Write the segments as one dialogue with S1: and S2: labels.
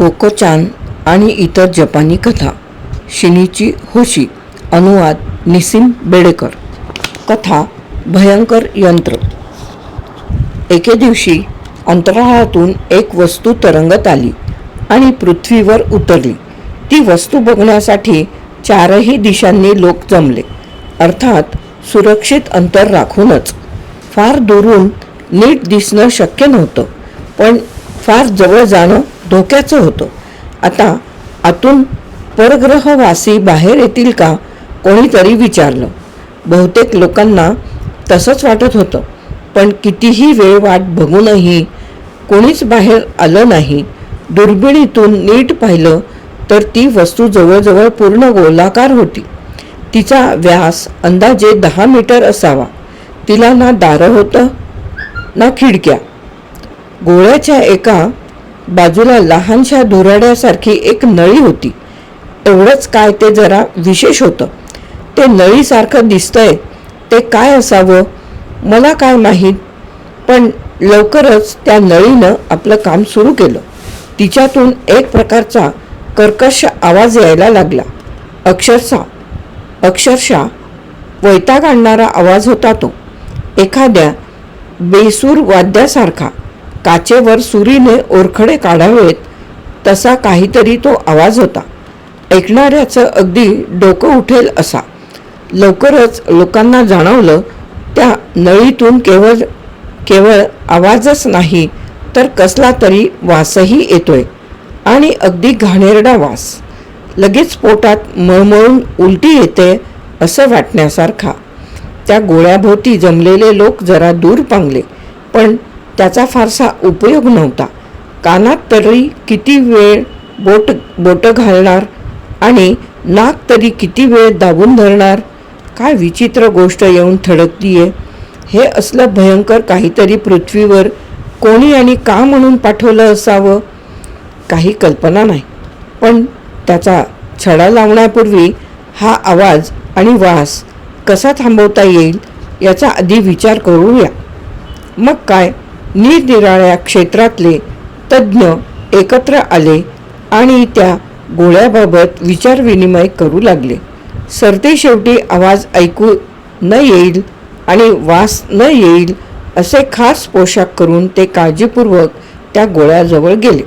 S1: बोकोचान आणि इतर जपानी कथा शिनीची होशी अनुवाद निसिम बेडेकर. कथा भयंकर यंत्र. एके दिवशी अंतराळातून एक वस्तू तरंगत आली आणि पृथ्वीवर उतरली. ती वस्तू बघण्यासाठी चारही दिशांनी लोक जमले. अर्थात सुरक्षित अंतर राखूनच. फार दुरून नीट दिसणं शक्य नव्हतं पण फार जवळ जाणं धोक्याचं होतं. आता आतून परग्रहवासी बाहेर येतील का कोणीतरी विचारलं. बहुतेक लोकांना तसंच वाटत होतं पण कितीही वेळ वाट बघूनही कोणीच बाहेर आलं नाही. दुर्बिणीतून नीट पाहिलं तर ती वस्तू जवळजवळ पूर्ण गोलाकार होती. तिचा व्यास अंदाजे दहा मीटर असावा. तिला ना दारं होतं ना खिडक्या. गोळ्याच्या एका बाजूला लहानशा धुराड्यासारखी एक नळी होती. एवढंच काय ते जरा विशेष होतं. ते नळीसारखं दिसतंय. ते काय असावं? मला काय माहीत? पण लवकरच त्या नळीनं आपलं काम सुरू केलं. तिच्यातून एक प्रकारचा कर्कश आवाज यायला लागला. अक्षरशः अक्षरशः वैताग आणणारा आवाज होता तो. एखाद्या बेसूर वाद्यासारखा. काचेवर सुरीने ओरखडे काढावेत तसा काहीतरी तो आवाज होता. ऐकणाऱ्याचं अगदी डोकं उठेल असा. लवकरच लोकांना जाणवलं त्या नळीतून केवळ केवळ आवाजच नाही तर कसला तरी वासही येतोय. आणि अगदी घाणेरडा वास. लगेच पोटात मळमळून उलटी येते असं वाटण्यासारखा. त्या गोळ्याभोवती जमलेले लोक जरा दूर पांगले पण त्याचा फारसा उपयोग नव्हता. कानात तरी किती वेळ बोट बोटं घालणार आणि नाक तरी किती वेळ दाबून धरणार? काय विचित्र गोष्ट येऊन थडकतीये. हे असलं भयंकर काहीतरी पृथ्वीवर कोणी आणि का म्हणून पाठवलं असावं? काही कल्पना नाही. पण त्याचा छडा लावण्यापूर्वी हा आवाज आणि वास कसा थांबवता येईल याचा आधी विचार करूया. मग काय? निरनिराळ्या क्षेत्रातले तज्ज्ञ एकत्र आले आणि त्या गोळ्याबाबत विचारविनिमय करू लागले. सरतेशेवटी आवाज ऐकू न येईल आणि वास न येईल असे खास पोशाख करून ते काळजीपूर्वक त्या गोळ्याजवळ गेले.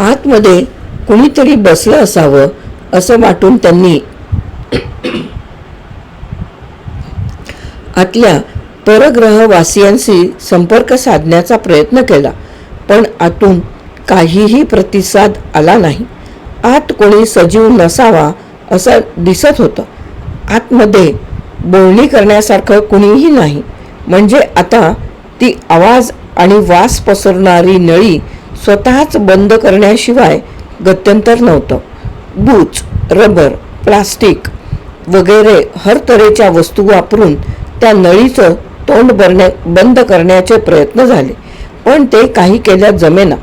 S1: आतमध्ये कुणीतरी बसलं असावं असं वाटून त्यांनी आतल्या परग्रहवासियांशी संपर्क साधण्याचा प्रयत्न केला पण आतून काहीही प्रतिसाद आला नाही. आत कोणी सजीव नसावा असं दिसत होतं. आतमध्ये बोलणी करण्यासारखं कुणीही नाही. म्हणजे आता ती आवाज आणि वास पसरणारी नळी स्वतःच बंद करण्याशिवाय गत्यंतर नव्हतं. बूच रबर प्लास्टिक वगैरे हर तऱ्हेच्या वस्तू वापरून त्या नळीचं तोंड भरण्या बंद करण्याचे प्रयत्न झाले. पण ते काही केल्या जमेना.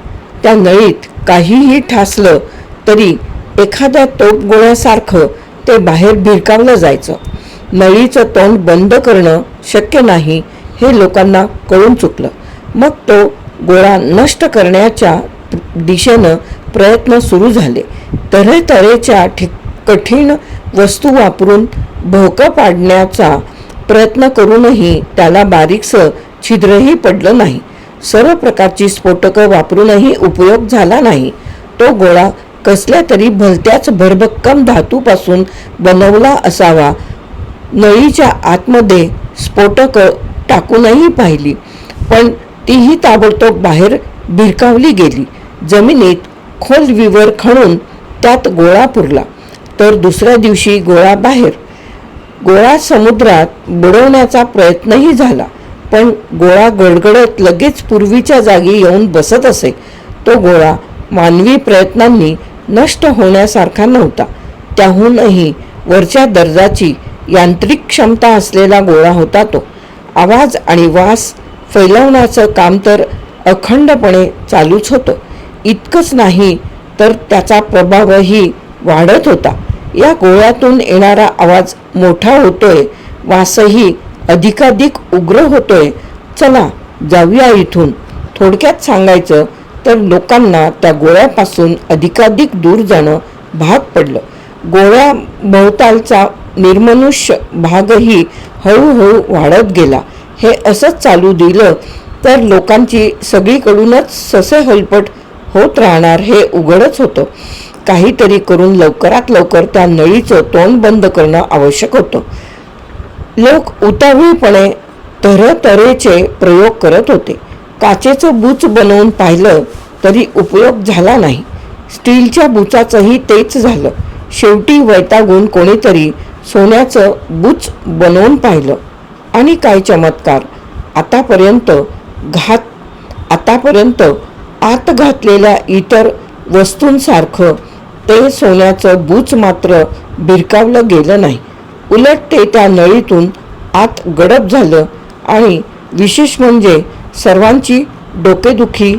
S1: त्या नळीत काहीही ठासलं तरी एखाद्या तोपगोळ्यासारखं ते बाहेर भिरकावलं जायचं. नळीचं तोंड बंद करणं शक्य नाही हे लोकांना कळून चुकलं. मग तो गोळा नष्ट करण्याच्या दिशेनं प्रयत्न सुरू झाले. तऱ्हेतऱ्हेच्या ठिक कठीण वस्तू वापरून भोकं पाडण्याचा प्रयत्न करूनही त्याला बारीकसं छिद्रही पडलं नाही. सर्व प्रकारची स्फोटकं वापरूनही उपयोग झाला नाही. तो गोळा कसल्या तरी भलत्याच भरभक्कम धातूपासून बनवला असावा. नळीच्या आतमध्ये स्फोटकं टाकूनही पाहिली पण तीही ताबडतोब बाहेर भिरकावली गेली. जमिनीत खोल विवर खणून त्यात गोळा पुरला. तर दुसऱ्या दिवशी गोळा बाहेर गोळा समुद्रात बुडवण्याचा प्रयत्नही झाला. पण गोळा गडगडत लगेच पूर्वीच्या जागी येऊन बसत असे. तो गोळा मानवी प्रयत्नांनी नष्ट होण्यासारखा नव्हता. त्याहूनही वरच्या दर्जाची यांत्रिक क्षमता असलेला गोळा होता तो. आवाज आणि वास फैलवण्याचं काम तर अखंडपणे चालूच होतं. इतकंच नाही तर त्याचा प्रभावही वाढत होता. या गोळ्यातून येणारा आवाज मोठा होतोय वासही अधिकाधिक उग्र होतोय. चला जाऊया इथून. थोडक्यात सांगायचं तर लोकांना त्या गोळ्यापासून अधिकाधिक दूर जाणं भाग पडलं. गोळ्या भोवतालचा निर्मनुष्य भागही हळूहळू वाढत गेला. हे असंच चालू दिलं तर लोकांची सगळीकडूनच ससे हलपट होत राहणार हे उघडच होतं. काहीतरी करून लवकरात लवकर त्या नळीचं तोंड बंद करणं आवश्यक होतं. लोक उतावीळपणे तरतरेचे प्रयोग करत होते. काचेचं बूच बनवून पाहिलं तरी उपयोग झाला नाही. स्टीलच्या बुचाचंही तेच झालं. शेवटी वैतागून कोणीतरी सोन्याचं बूच बनवून पाहिलं. आणि काय चमत्कार. आतापर्यंत घात आतापर्यंत आत घातलेल्या इतर वस्तूंसारखं ते सोन्याचं बूच मात्र भिरकावलं गेलं नाही. उलट ते त्या नळीतून आत गडप झालं आणि विशेष म्हणजे सर्वांची डोकेदुखी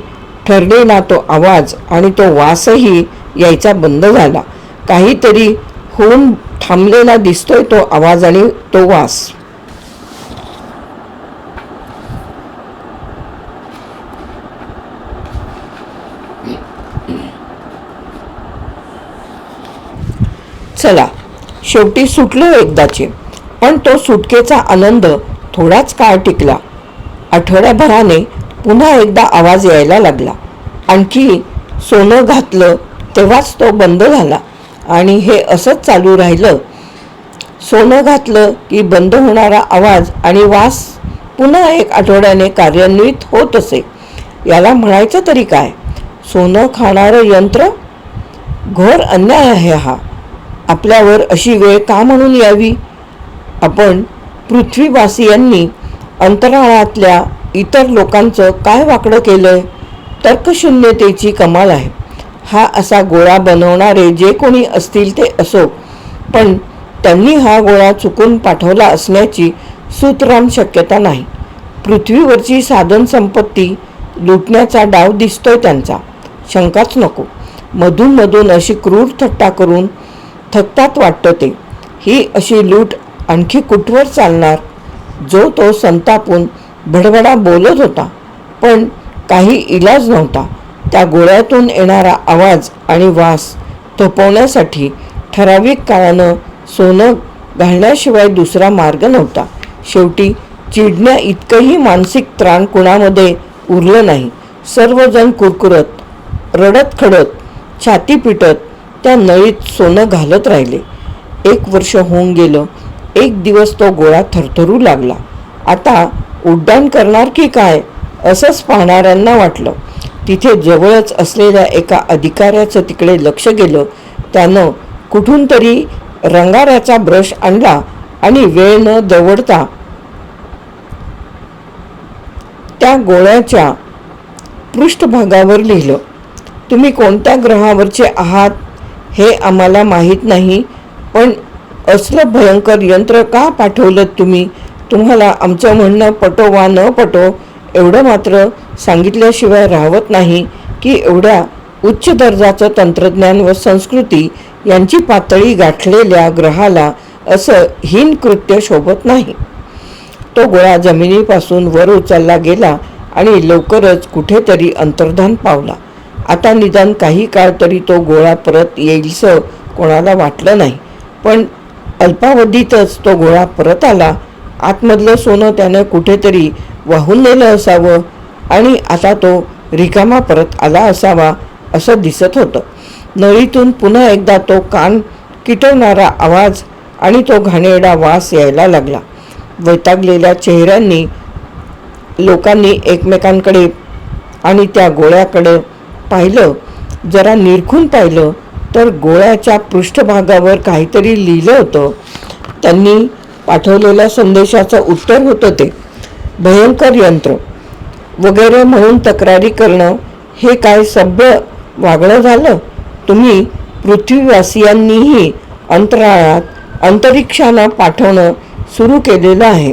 S1: ठरलेला तो आवाज आणि तो वासही यायचा बंद झाला. काहीतरी होऊन थांबलेला दिसतोय तो आवाज आणि तो वास. चला. शेवटी सुटलो एकदाचे. पण तो सुटकेचा आनंद थोडाच काळ टिकला. आठवड्याभराने पुन्हा एकदा आवाज यायला लागला. आणखी सोनं घातलं तेव्हाच तो बंद झाला. आणि हे असंच चालू राहिलं. सोनं घातलं की बंद होणारा आवाज आणि वास पुन्हा एक आठवड्याने कार्यान्वित होत असे. याला म्हणायचं तरी काय? सोनं खाणारं यंत्र? घोर अन्याय आहे हा. आपल्यावर अशी वेळ का म्हणून यावी? आपण पृथ्वीवासियांनी अंतराळातल्या इतर लोकांचं काय वाकडं केलंय? तर्कशून्यतेची कमाल आहे. हा असा गोळा बनवणारे जे कोणी असतील ते असो. पण त्यांनी हा गोळा चुकून पाठवला असण्याची सुतराम शक्यता नाही. पृथ्वीवरची साधनसंपत्ती लुटण्याचा डाव दिसतोय त्यांचा. शंकाच नको. मधूनमधून अशी क्रूर थट्टा करून थकतात वाटतं. ते ही अशी लूट आणखी कुठवर चालणार? जो तो संतापून भडभडा बोलत होता. पण काही इलाज नव्हता. त्या गोळ्यातून येणारा आवाज आणि वास थोपवण्यासाठी ठराविक काळानं सोनं घालण्याशिवाय दुसरा मार्ग नव्हता. शेवटी चिडण्या इतकंही मानसिक त्राण कुणामध्ये उरलं नाही. सर्वजण कुरकुरत रडत खडत छाती पिटत त्या नळीत सोनं घालत राहिले. एक वर्ष होऊन गेलं. एक दिवस तो गोळा थरथरू लागला. आता उड्डाण करणार की काय? असंच पाहणाऱ्यांना वाटलं. तिथे जवळच असलेल्या एका अधिकाऱ्याचं तिकडे लक्ष गेलं. त्यानं कुठून तरी रंगाऱ्याचा ब्रश आणला आणि वेळ न दवडता त्या गोळ्याच्या पृष्ठभागावर लिहिलं. तुम्ही कोणत्या ग्रहावरचे आहात हे आम्हाला माहीत नाही पण असलं भयंकर यंत्र का पाठवलं तुम्ही? तुम्हाला आमचं म्हणणं पटो वा न पटो एवढं मात्र सांगितल्याशिवाय राहवत नाही की एवढ्या उच्च दर्जाचं तंत्रज्ञान व संस्कृती यांची पातळी गाठलेल्या ग्रहाला असं हीन कृत्य शोभत नाही. तो गोळा जमिनीपासून वर उचलला गेला आणि लवकरच कुठेतरी अंतर्धान पावला. आता निदान काही काळ तरी तो गोळा परत येईलसं कोणाला वाटलं नाही. पण अल्पावधीतच तो गोळा परत आला. आतमधलं सोनं त्यानं कुठेतरी वाहून नेलं असावं आणि आता तो रिकामा परत आला असावा असं दिसत होतं. नळीतून पुन्हा एकदा तो कान किटवणारा आवाज आणि तो घाणेरडा वास यायला लागला. वैतागलेल्या चेहऱ्यांनी लोकांनी एकमेकांकडे आणि त्या गोळ्याकडे पाहिलं जरा निरखून पाहिलं तर गोळ्याच्या पृष्ठभागावर काहीतरी लिहिलं होतं. त्यांनी पाठवलेल्या संदेशाचं उत्तर होतं ते. भयंकर यंत्र. वगैरे म्हणून तक्रारी करणं हे काय सभ्य वागणं झालं? तुम्ही पृथ्वीवासियांनीही अंतराळात अंतरिक्षाला पाठवणं सुरू केलेलं आहे.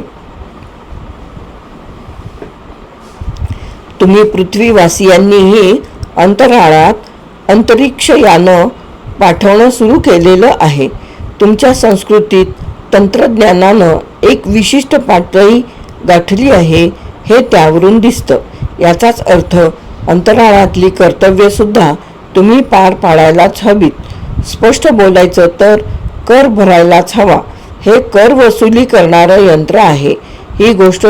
S1: तुम्ही पृथ्वीवासियांनीही अंतराळात अंतरिक्ष यानं पाठवणं सुरू केलेलं आहे. तुमच्या संस्कृतीत तंत्रज्ञानानं एक विशिष्ट पातळी गाठली आहे हे त्यावरून दिसतं. याचाच अर्थ अंतराळातली कर्तव्यसुद्धा तुम्ही पार पाडायलाच हवीत. स्पष्ट बोलायचं तर कर भरायलाच हवा. हे कर वसुली करणारं यंत्र आहे. ही गोष्ट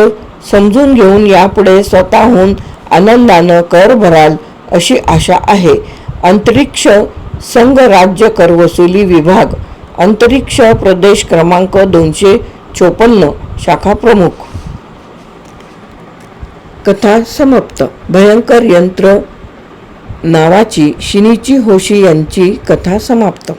S1: समजून घेऊन यापुढे स्वतःहून आनंदानं कर भराल अशी आशा आहे. अंतरिक्ष संघ राज्य करवसुली विभाग अंतरिक्ष प्रदेश क्रमांक दोनशे चोपन्न शाखा प्रमुख. कथा समाप्त. भयंकर यंत्र नावाची शिनीची होशी यांची कथा समाप्त.